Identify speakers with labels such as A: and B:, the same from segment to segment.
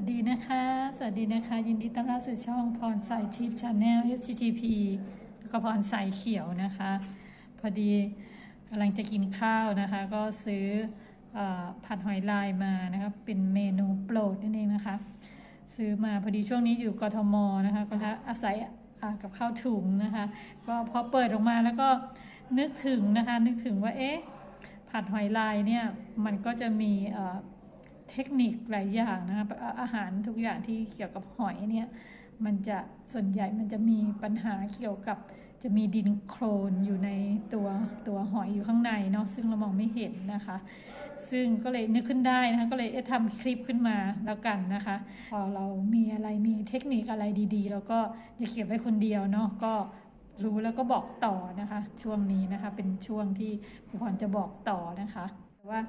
A: วัสดีนะคะ สวัสดีนะคะ ยินดีต้อนรับสู่ช่องพรสายทิพย์ชาแนล FCTP แล้วก็พรสายเขียวนะคะ พอดีกำลังจะกินข้าวนะคะ ก็ซื้ออผัดหอยลายมานะคะ เป็นเมนูโปรดนั่นเองนะคะ ซื้อมาพอดีช่วงนี้อยู่กทมนะคะก็อาศัยกับข้าวถุงนะคะ ก็พอเปิดออกมาแล้วก็นึกถึงนะคะ นึกถึงว่าเอ๊ะผัดหอยลายเนี่ยมันก็จะมี เทคนิคหลายอย่างนะคะอ่าอาหารทุกอย่างที่เกี่ยวกับหอยเนี่ยมันจะส่วนใหญ่มันจะมีปัญหาเกี่ยวกับจะมีดินโครนอยู่ในตัวตัวหอยอยู่ข้างในเนาะซึ่งเรามองไม่เห็นนะคะ ซึ่งก็เลยนึกขึ้นได้นะคะก็เลยเอ๊ะทำคลิปขึ้นมาแล้วกันนะคะ พอเรามีอะไรมีเทคนิคอะไรดีๆ แล้วก็อย่าเก็บไว้คนเดียวเนาะก็รู้แล้วก็บอกต่อนะคะ ช่วงนี้นะคะเป็นช่วงที่ครูพรจะบอกต่อนะคะ ว่า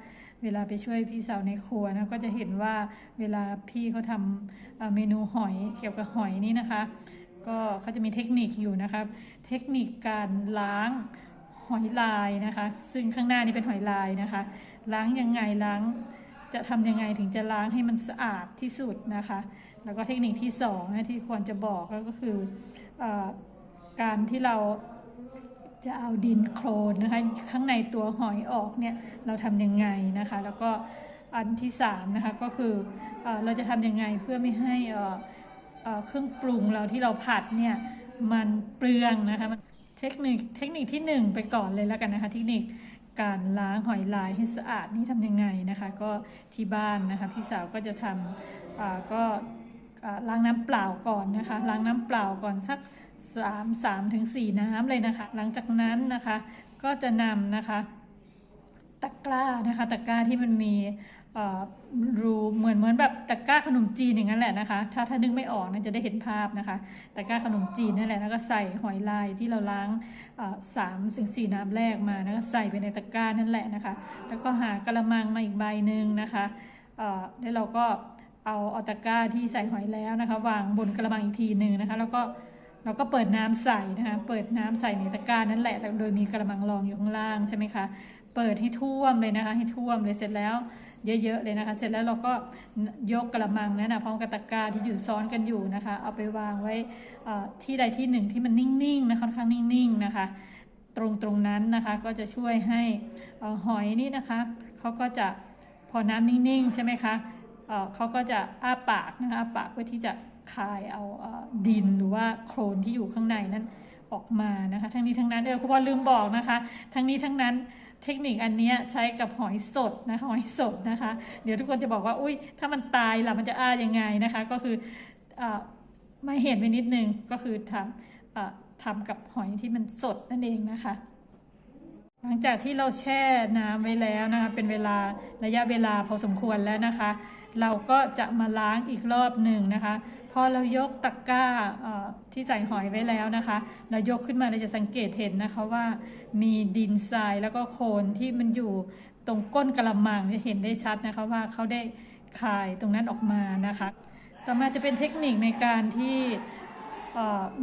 A: เวลาไปช่วยพี่สาวในครัวนะก็จะเห็นว่าเวลาพี่เขาทำเมนูหอยเกี่ยวกับหอยนี่นะคะ ก็เขาจะมีเทคนิคอยู่นะครับ เทคนิคการล้างหอยลายนะคะ ซึ่งข้างหน้านี่เป็นหอยลายนะคะ ล้างยังไงล้างจะทำยังไงถึงจะล้างให้มันสะอาดที่สุดนะคะ แล้วก็เทคนิคที่สองนะที่ควรจะบอกก็คืออการที่เรา จะเอาดินโครนนะคะข้างในตัวหอยออกเนี่ยเราทำยังไงนะคะ แล้วก็อันที่สามนะคะก็คือเอเราจะทำยังไงเพื่อไม่ให้เอ่อเเครื่องปรุงเราที่เราผัดเนี่ยมันเปลืองนะคะเทคนิคเทคนิคที่หนึ่งไปก่อนเลยแล้วกันนะคะเทคนิคการล้างหอยลายให้สะอาดนี่ทำยังไงนะคะ ก็ที่บ้านนะคะพี่สาวก็จะทำก็ล้างน้ำเปล่าก่อนนะคะ ล้างน้ำเปล่าก่อนสัก 3 3ถึง4น้ำเลยนะคะ หลังจากนั้นนะคะก็จะนำนะคะตะกร้านะคะตะกร้าที่มันมีรูเหมือนเหมือนแบบตะกร้าขนมจีนอย่างนั้นแหละนะคะ ถ้าถ้านึกไม่ออกนะจะได้เห็นภาพนะคะตะกร้าขนมจีนนั่นแหละแล้วก็ใส่หอยลายที่เราล้างสามถึงสี่น้ำแรกมาแล้วก็ใส่ไปในตะกร้านั่นแหละนะคะ แล้วก็หากระมังมาอีกใบหนึ่งนะคะแล้วเราก็เอาเอาตะกร้าที่ใส่หอยแล้วนะคะ วางบนกระมังอีกทีหนึ่งนะคะ แล้วก็ เราก็เปิดน้ำใส่นะคะ เปิดน้ำใส่ในตะกร้านั่นแหละ โดยมีกระมังรองอยู่ข้างล่างใช่ไหมคะ เปิดให้ท่วมเลยนะคะ ให้ท่วมเลยเสร็จแล้ว เยอะๆเลยนะคะ เสร็จแล้วเราก็ยกกระมังนั้นนะพร้อมกับตะกร้าที่อยู่ซ้อนกันอยู่นะคะ เอาไปวางไว้ที่ใดที่หนึ่งที่มันนิ่งๆนะคะค่อนข้างนิ่งๆนะคะ ตรงตรงนั้นนะคะก็จะช่วยให้หอยนี่นะคะเขาก็จะพอน้ำนิ่งๆใช่ไหมคะเขาก็จะอ้าปากนะคะอ้าปากเพื่อที่จะ คายเอาดินหรือว่าโครนที่อยู่ข้างในนั้นออกมานะคะ ทั้งนี้ทั้งนั้นเออคุณพ่อลืมบอกนะคะ ทั้งนี้ทั้งนั้นเทคนิคอันนี้ใช้กับหอยสดนะคะหอยสดนะคะ เดี๋ยวทุกคนจะบอกว่าอุ้ยถ้ามันตายล่ะมันจะอ้ายังไงนะคะ ก็คือออไม่เห็นไปนิดนึงก็คือทำอทำกับหอยที่มันสดนั่นเองนะคะ หลังจากที่เราแช่น้ำไว้แล้วนะคะเป็นเวลาระยะเวลาพอสมควรแล้วนะคะ เราก็จะมาล้างอีกรอบหนึ่งนะคะ พอเรายกตะกร้าที่ใส่หอยไว้แล้วนะคะ เรายกขึ้นมาเราจะสังเกตเห็นนะคะว่า มีดินทรายแล้วก็โคลนที่มันอยู่ตรงก้นกระมังจะเห็นได้ชัดนะคะว่าเขาได้คายตรงนั้นออกมานะคะ ต่อมาจะเป็นเทคนิคในการที่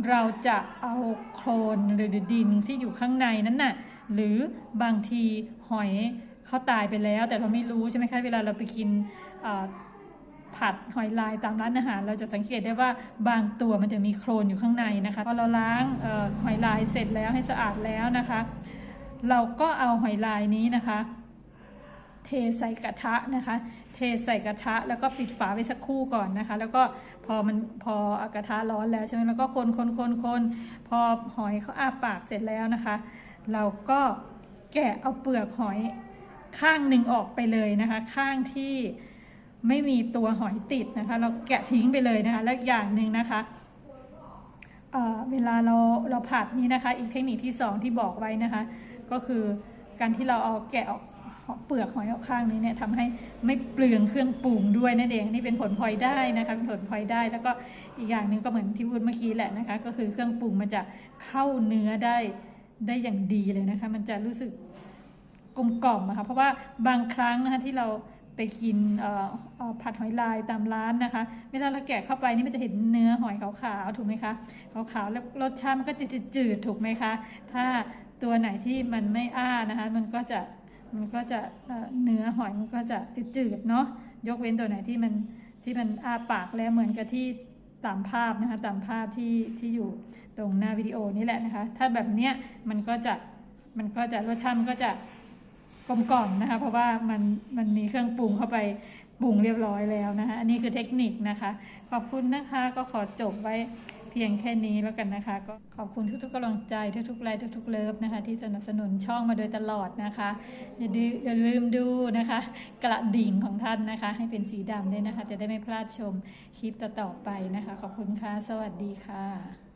A: เราจะเอาโคลนหรือดินที่อยู่ข้างในนั้นน่ะหรือบางทีหอย เขาตายไปแล้ว แต่เราไม่รู้ใช่ไหมคะเวลาเราไปกินผัดหอยลายตามร้านอาหาร เราจะสังเกตได้ว่าบางตัวมันจะมีโคลนอยู่ข้างในนะคะพอเราล้างออหอยลายเสร็จแล้วให้สะอาดแล้วนะคะ เราก็เอาหอยลายนี้นะคะ เทใส่กระทะนะคะ เทใส่กระทะแล้วก็ปิดฝาไว้สักครู่ก่อนนะคะ แล้วก็พอมันพอกระทะร้อนแล้วใช่ไหมแล้วก็คนคนคนคนพอหอยเขาอาปากเสร็จแล้วนะคะ เราก็แกะเอาเปลือกหอย ข้างหนึ่งออกไปเลยนะคะ ข้างที่ไม่มีตัวหอยติดนะคะ เราแกะทิ้งไปเลยนะคะ และอีกอย่างหนึ่งนะคะเเวลาเราเราผัดนี่นะคะ อีกเทคนิคที่สองที่บอกไว้นะคะ ก็คือการที่เราเอาแกะออกเปลือกหอยออกข้างนี้เนี่ยทำให้ไม่เปลืองเครื่องปรุงด้วยนั่นเองนี่เป็นผลพลอยได้นะคะเป็นผลพลอยได้ แล้วก็อีกอย่างหนึ่งก็เหมือนที่พูดเมื่อกี้แหละนะคะ ก็คือเครื่องปรุงมันจะเข้าเนื้อได้ได้อย่างดีเลยนะคะ มันจะรู้สึก กลมกล่อมอะคะเพราะว่าบางครั้งนะคะที่เราไปกินผัดหอยลายตามร้านนะคะเวลาเราแกะเข้าไปนี่มันจะเห็นเนื้อหอยขาวๆถูกไหมคะขาวๆแล้วรสชาติมันก็จะจืดๆถูกไหมคะถ้าตัวไหนที่มันไม่อ้านะคะ มันก็จะมันก็จะเอ่อเนื้อหอยมันก็จะจืดๆเนาะยกเว้นตัวไหนที่มันที่มันอ้าปากแล้วเหมือนกับที่ตามภาพนะคะตามภาพที่ที่อยู่ตรงหน้าวิดีโอนี่แหละนะคะ ถ้าแบบเนี้ยมันก็จะมันก็จะรสชาติมันก็จะ กลมกล่อมนะคะเพราะว่ามันมันมีเครื่องปรุงเข้าไปปรุงเรียบร้อยแล้วนะคะอันนี้คือเทคนิคนะคะ ขอบคุณนะคะก็ขอจบไว้เพียงแค่นี้แล้วกันนะคะ ก็ขอบคุณทุกๆกำลังใจทุกๆไลค์ทุกๆเลิฟนะคะ ที่สนับสนุนช่องมาโดยตลอดนะคะ อย่าดือย่าลืมดูนะคะ กระดิ่งของท่านนะคะ ให้เป็นสีดำด้วยนะคะ จะได้ไม่พลาดชมคลิปต่อๆไปนะคะ ขอบคุณค่ะ สวัสดีค่ะ